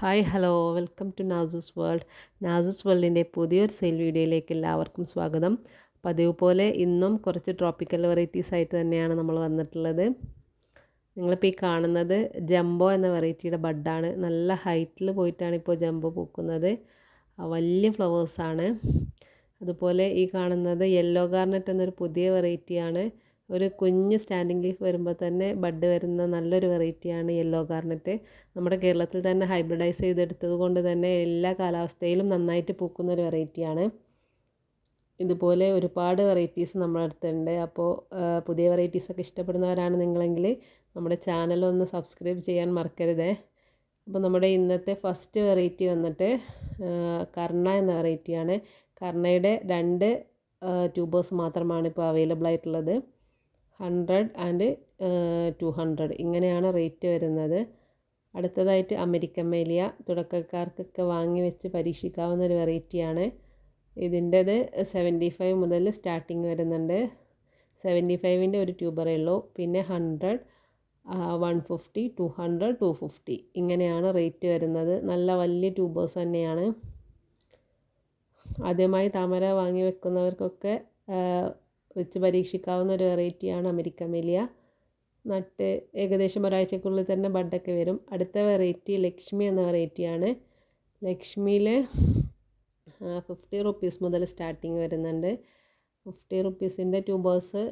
Hi hello welcome to Nasoos world Nasoos വേൾഡിന്റെ പുതിയൊരു sale വീഡിയോയിലേക്ക് എല്ലാവർക്കും സ്വാഗതം. പതിവ് പോലെ ഇന്നും കുറച്ച് ട്രോപ്പിക്കൽ വെറൈറ്റീസ് ആയിട്ട് തന്നെയാണ് നമ്മൾ വന്നിട്ടുള്ളത്. നിങ്ങളിപ്പോൾ ഈ കാണുന്നത് ജംബോ എന്ന വെറൈറ്റിയുടെ ബഡാണ് നല്ല ഹൈറ്റിൽ പോയിട്ടാണ് ഇപ്പോൾ ജംബോ പൂക്കുന്നത്. വലിയ ഫ്ലവേഴ്സാണ് അതുപോലെ ഈ കാണുന്നത് യെല്ലോ ഗാർണറ്റ് എന്നൊരു പുതിയ വെറൈറ്റിയാണ് ഒരു കുഞ്ഞ് സ്റ്റാൻഡിങ് ലീഫ് വരുമ്പോൾ തന്നെ ബഡ് വരുന്ന നല്ലൊരു വെറൈറ്റിയാണ് യെല്ലോ ഗാർണറ്റ് നമ്മുടെ കേരളത്തിൽ തന്നെ ഹൈബ്രിഡൈസ് ചെയ്തെടുത്തത് കൊണ്ട് തന്നെ എല്ലാ കാലാവസ്ഥയിലും നന്നായിട്ട് പൂക്കുന്ന ഒരു വെറൈറ്റിയാണ്. ഇതുപോലെ ഒരുപാട് വെറൈറ്റീസ് നമ്മുടെ അടുത്തുണ്ട്. അപ്പോൾ പുതിയ വെറൈറ്റീസൊക്കെ ഇഷ്ടപ്പെടുന്നവരാണ് നിങ്ങളെങ്കിൽ നമ്മുടെ ചാനലൊന്ന് സബ്സ്ക്രൈബ് ചെയ്യാൻ മറക്കരുതേ. അപ്പോൾ നമ്മുടെ ഇന്നത്തെ ഫസ്റ്റ് വെറൈറ്റി വന്നിട്ട് കർണ എന്ന വെറൈറ്റിയാണ്. കർണയുടെ രണ്ട് ട്യൂബേഴ്സ് മാത്രമാണ് ഇപ്പോൾ അവൈലബിൾ ആയിട്ടുള്ളത്. Hundred and two hundred. ഇങ്ങനെയാണ് റേറ്റ് വരുന്നത്. അടുത്തതായിട്ട് അമേരിക്കൻ മേലിയ തുടക്കക്കാർക്കൊക്കെ വാങ്ങി വെച്ച് പരീക്ഷിക്കാവുന്ന ഒരു വെറൈറ്റിയാണ്. ഇതിന്റെത് സെവന്റി ഫൈവ് മുതൽ സ്റ്റാർട്ടിങ് വരുന്നുണ്ട്. സെവന്റി ഫൈവിന്റെ ഒരു ട്യൂബറേ ഉള്ളൂ. പിന്നെ hundred one fifty two hundred two fifty. ഇങ്ങനെയാണ് റേറ്റ് വരുന്നത്. നല്ല വലിയ ട്യൂബേഴ്സ് തന്നെയാണ്. ആദ്യമായി താമര വാങ്ങി വെക്കുന്നവർക്കൊക്കെ വെച്ച് പരീക്ഷിക്കാവുന്ന ഒരു വെറൈറ്റിയാണ് അമേരിക്ക മെലിയ നട്ട് ഏകദേശം ഒരാഴ്ചക്കുള്ളിൽ തന്നെ ബഡൊക്കെ വരും. അടുത്ത വെറൈറ്റി ലക്ഷ്മി എന്ന വെറൈറ്റിയാണ്. ലക്ഷ്മിയിൽ ഫിഫ്റ്റി റുപ്പീസ് മുതൽ സ്റ്റാർട്ടിങ് വരുന്നുണ്ട്. ഫിഫ്റ്റി റുപ്പീസിന്റെ ട്യൂബേഴ്സ്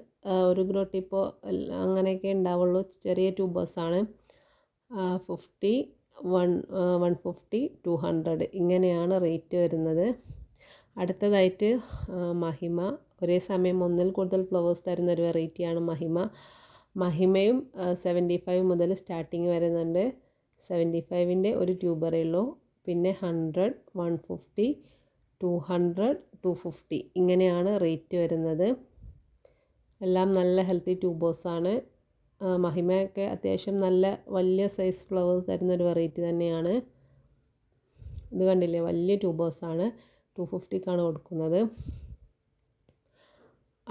ഒരു ഗ്രോട്ടിപ്പോൾ അങ്ങനെയൊക്കെ ഉണ്ടാവുള്ളൂ. ചെറിയ ട്യൂബേഴ്സാണ് fifty one one fifty two hundred ഇങ്ങനെയാണ് റേറ്റ് വരുന്നത്. അടുത്തതായിട്ട് മഹിമ ഒരേ സമയം ഒന്നിൽ കൂടുതൽ ഫ്ലവേഴ്സ് തരുന്ന ഒരു വെറൈറ്റിയാണ് മഹിമ. മഹിമയും സെവന്റി ഫൈവ് മുതൽ സ്റ്റാർട്ടിങ് വരുന്നുണ്ട്. സെവന്റി ഫൈവിന്റെ ഒരു ട്യൂബറേ ഉള്ളൂ. പിന്നെ hundred one fifty two hundred two fifty ഇങ്ങനെയാണ് റേറ്റ് വരുന്നത്. എല്ലാം നല്ല ഹെൽത്തി ട്യൂബേഴ്സാണ് മഹിമയൊക്കെ അത്യാവശ്യം നല്ല വലിയ സൈസ് ഫ്ലവേഴ്സ് തരുന്ന ഒരു വെറൈറ്റി തന്നെയാണ്. ഇത് കണ്ടില്ലേ? വലിയ ട്യൂബേഴ്സാണ് ടു ഫിഫ്റ്റിക്കാണ് കൊടുക്കുന്നത്.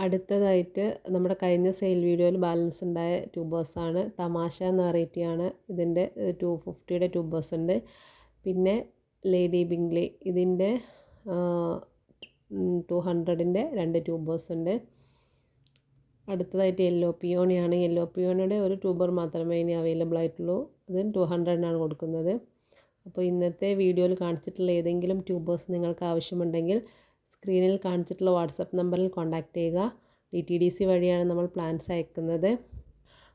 അടുത്തതായിട്ട് നമ്മുടെ കഴിഞ്ഞ സെയിൽ വീഡിയോയിൽ ബാലൻസ് ഉണ്ടായ ട്യൂബേഴ്സാണ് തമാശ എന്ന വെറൈറ്റിയാണ് ഇതിന്റെ ടു ഫിഫ്റ്റിയുടെ ട്യൂബേഴ്സ് ഉണ്ട്. പിന്നെ ലേഡി ബിംഗ്ലി ഇതിന്റെ ടു ഹൺഡ്രഡിന്റെ രണ്ട് ട്യൂബേഴ്സ് ഉണ്ട്. അടുത്തതായിട്ട് യെല്ലോ പിയോണിയാണ് യെല്ലോ പിയോണിയുടെ ഒരു ട്യൂബർ മാത്രമേ ഇനി അവൈലബിൾ ആയിട്ടുള്ളൂ. അത് ടു ഹൺഡ്രഡിനാണ് കൊടുക്കുന്നത്. അപ്പോൾ ഇന്നത്തെ വീഡിയോയിൽ കാണിച്ചിട്ടുള്ള ഏതെങ്കിലും ട്യൂബേഴ്സ് നിങ്ങൾക്ക് ആവശ്യമുണ്ടെങ്കിൽ സ്ക്രീനിൽ കാണിച്ചിട്ടുള്ള വാട്സപ്പ് നമ്പറിൽ കോൺടാക്റ്റ് ചെയ്യുക. ഡി ടി ഡി സി വഴിയാണ് നമ്മൾ പ്ലാൻസ് അയക്കുന്നത്.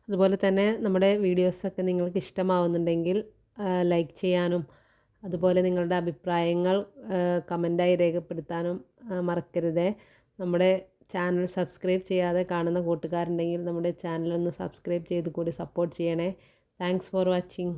അതുപോലെ തന്നെ നമ്മുടെ വീഡിയോസൊക്കെ നിങ്ങൾക്ക് ഇഷ്ടമാവുന്നുണ്ടെങ്കിൽ ലൈക്ക് ചെയ്യാനും അതുപോലെ നിങ്ങളുടെ അഭിപ്രായങ്ങൾ കമന്റായി രേഖപ്പെടുത്താനും മറക്കരുത്. നമ്മുടെ ചാനൽ സബ്സ്ക്രൈബ് ചെയ്യാതെ കാണുന്ന കൂട്ടുകാരുണ്ടെങ്കിൽ നമ്മുടെ ചാനലൊന്ന് സബ്സ്ക്രൈബ് ചെയ്ത് കൂടി സപ്പോർട്ട് ചെയ്യണേ. Thanks for watching.